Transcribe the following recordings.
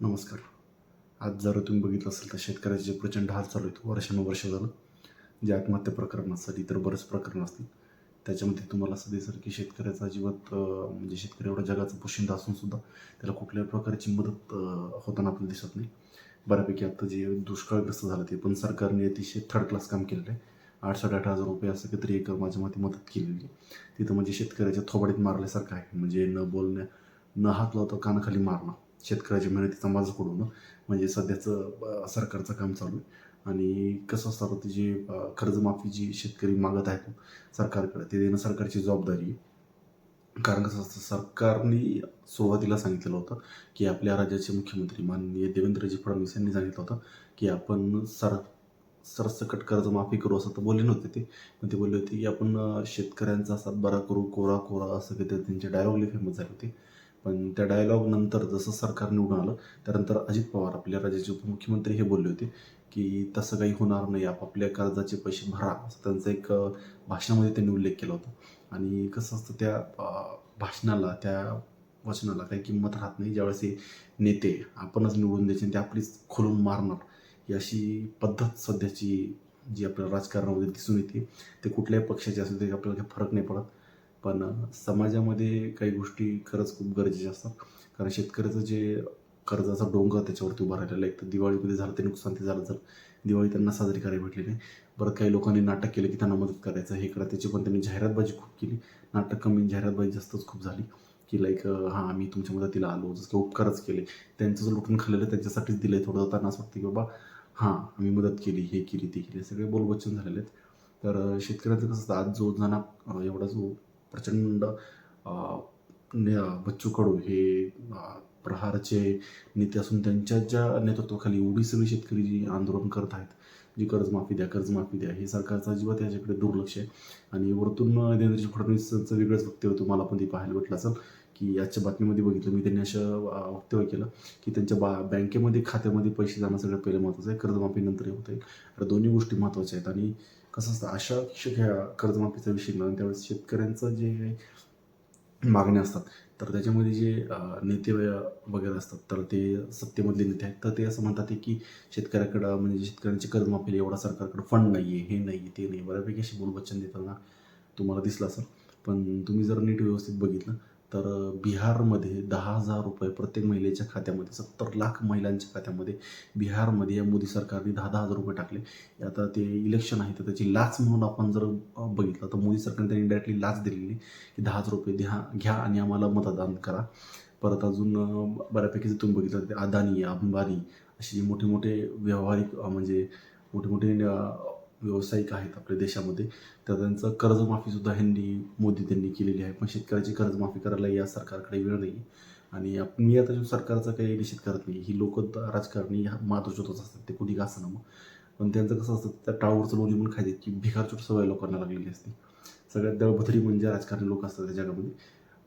नमस्कार. आज जर तुम्ही बघितलं असेल तर शेतकऱ्याचे जे प्रचंड हाल चालू आहेत वर्षानुवर्ष झालं जे आत्महत्या प्रकरण असतात इतर बरेच प्रकरण असतील त्याच्यामध्ये तुम्हाला असं दिसेल की शेतकऱ्याचा जीवत म्हणजे शेतकरी एवढा जगाचा पोशिंदा असून सुद्धा त्याला कुठल्याही प्रकारची मदत होताना आपल्याला दिसत नाही. बऱ्यापैकी आता जे दुष्काळग्रस्त झालं ते पण सरकारने अतिशय थर्ड क्लास काम केलेलं आहे. आठ साडेआठ हजार रुपये असं काहीतरी एक माझ्या मते मदत केलेली आहे. तिथं म्हणजे शेतकऱ्याच्या थोबाडीत मारल्यासारखं आहे. म्हणजे न बोलण्या न हात लावता कानाखाली मारणं. शेतकऱ्याच्या मेहनतीचा माझं कडून म्हणजे सध्याचं सरकारचं काम चालू आहे. आणि कसं असतं आता जी कर्जमाफी जी शेतकरी मागत आहेत सरकारकडे ते देणं सरकारची जबाबदारी आहे. कारण कसं असतं सरकारने सुरुवातीला सांगितलेलं होतं की आपल्या राज्याचे मुख्यमंत्री माननीय देवेंद्रजी फडणवीस यांनी सांगितलं होतं की आपण सर सरसकट कर्जमाफी करू असं तर बोलले नव्हते ते. पण ते बोलले होते की आपण शेतकऱ्यांचा सात बरा करू कोरा कोरा असं काही त्यांचे डायलॉगले फेमस झाले होते. पण त्या डायलॉग नंतर जसं सरकार निवडून आलं त्यानंतर अजित पवार आपल्या राज्याचे उपमुख्यमंत्री हे बोलले होते की तसं काही होणार नाही आपापल्या कर्जाचे पैसे भरा असं त्यांचा एक भाषणामध्ये त्यांनी उल्लेख केला होता. आणि कसं असतं त्या भाषणाला त्या वचनाला काही किंमत राहत नाही. ज्यावेळेस हे नेते आपणच निवडून द्यायचे आणि ते आपलीच खोलून मारणार ही अशी पद्धत सध्याची जी आपल्याला राजकारणामध्ये दिसून येते ते कुठल्याही पक्षाचे असेल ते आपल्याला काही फरक नाही पडत. पण समाजामध्ये काही गोष्टी खरंच खूप गरजेच्या असतात. कारण शेतकऱ्याचं जे कर्जाचा डोंगर त्याच्यावरती उभा राहिलेला आहे. एक तर दिवाळीमध्ये झालं ते नुकसान ते झालं तर दिवाळी त्यांना साजरी करायला भेटली नाही. बरं काही लोकांनी नाटक केलं की त्यांना मदत करायचं हे करा त्याची पण त्यांनी जाहिरातबाजी खूप केली. नाटक कमी जाहिरातबाजी जास्तच खूप झाली. की लाईक हां आम्ही तुमच्या मदतीला आलो. जसं की उपकारच केले. त्यांचं जो लुटून खाल्लेलं त्यांच्यासाठीच दिलं आहे थोडं त्यांना असं वाटतं की बाबा हां आम्ही मदत केली हे केली ते केली. सगळे बोलबच्चन झालेले आहेत. तर शेतकऱ्याचं कसं असतं आज जो जना एवढा जो प्रचंड बच्चू कडू हे प्रहारचे नेते असून त्यांच्या ज्या नेतृत्वाखाली एवढी सगळी शेतकरी जी आंदोलन करत आहेत जी कर्जमाफी द्या कर्जमाफी द्या हे सरकारचं अजिबात याच्याकडे दुर्लक्ष आहे. आणि वरतून देवेंद्रजी फडणवीसचं वेगळंच वक्तव्य तुम्हाला पण ते पाहायला भेटलं असेल. की आजच्या बातमीमध्ये बघितलं मी त्यांनी असं वक्तव्य केलं की त्यांच्या बा बँकेमध्ये खात्यामध्ये पैसे जाणं सगळं पहिलं महत्त्वाचं आहे कर्जमाफीनंतर हे होतं आहे. दोन्ही गोष्टी महत्त्वाच्या आहेत आणि कसं असतं अशा श- ह्या कर्जमाफीचा विषय ना त्यावेळेस शेतकऱ्यांचं जे मागण्या असतात तर त्याच्यामध्ये जे नेते वगैरे असतात तर ते सत्तेमधले नेते आहेत. तर ते असं म्हणतात की शेतकऱ्याकडं म्हणजे शेतकऱ्यांची कर्जमाफीला एवढा सरकारकडं फंड नाही आहे हे नाही आहे ते नाही बऱ्यापैकी अशी बोलबच्चन देताना तुम्हाला दिसलं असेल पण तुम्ही जर नीट व्यवस्थित बघितलं तर बिहारमध्ये दहा हजार रुपये प्रत्येक महिलेच्या खात्यामध्ये सत्तर लाख महिलांच्या खात्यामध्ये बिहारमध्ये या मोदी सरकारने दहा दहा हजार रुपये टाकले. आता ते इलेक्शन आहे तर त्याची लाच म्हणून आपण जर बघितलं तर मोदी सरकारने त्यांनी डायरेक्टली लाच दिलेली की दहा हजार रुपये द्या घ्या आणि आम्हाला मतदान करा. परत अजून बऱ्यापैकी जर तुम्ही बघितलं तर अदानी अंबानी असे जे मोठे मोठे व्यावहारिक म्हणजे मोठे मोठे व्यावसायिक आहेत आपल्या देशामध्ये तर त्यांचं कर्जमाफीसुद्धा ह्यांनी मोदी त्यांनी केलेली आहे. पण शेतकऱ्याची कर्जमाफी करायला या सरकारकडे वेळ नाही. आणि मी आता सरकारचा काही निषेध करत नाही ही लोक राजकारणी ह्या असतात ते कुणी का असं मग. पण त्यांचं कसं असतं त्या टाळूवरचं लोणी पण खायचे की भिकारचोट सवय लोकांना लागलेली असते. सगळ्यात दळभद्री म्हणजे राजकारणी लोक असतात त्या जगामध्ये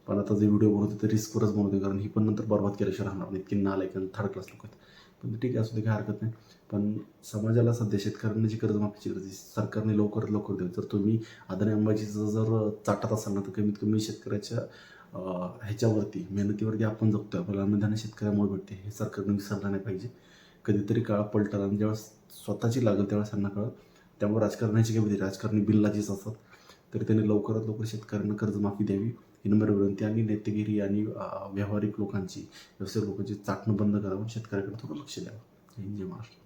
पण आता जे व्हिडिओ बनवते ते रिस्कवरच बनवते कारण ही पण नंतर बरबाद केल्याशिवाय राहणार नाही. इतकी नालायक आणि थर्ड क्लास लोक आहेत. पण ठीक आहे असू दे काही हरकत नाही. पण समाजाला सध्या शेतकऱ्यांना जी कर्जमाफीची गरज आहे. सरकारने लवकरात लवकर द्यावी जर तुम्ही अदानी अंबाजीचं जर चाटत असाल ना तर कमीत कमी शेतकऱ्याच्या ह्याच्यावरती मेहनतीवरती आपण जगतोय. आपल्याला अन्नधान्य शेतकऱ्यामुळे भेटते. हे सरकारने विसरलं नाही पाहिजे. कधीतरी काळ पलटला आणि ज्यावेळेस स्वतःची लागेल त्यावेळेस त्यांना कळत त्यामुळे राजकारणाची काही राजकारणी बिल्लाचीच असतात. तर त्यांनी लवकरात लवकर शेतकऱ्यांना कर्जमाफी द्यावी. ही नंबर विनंती आणि नेतेगिरी आणि व्यावहारिक लोकांची व्यवसायिक लोकांची चाटणं बंद करावं शेतकऱ्याकडे थोडं लक्ष द्यावं. जय महाराष्ट्र.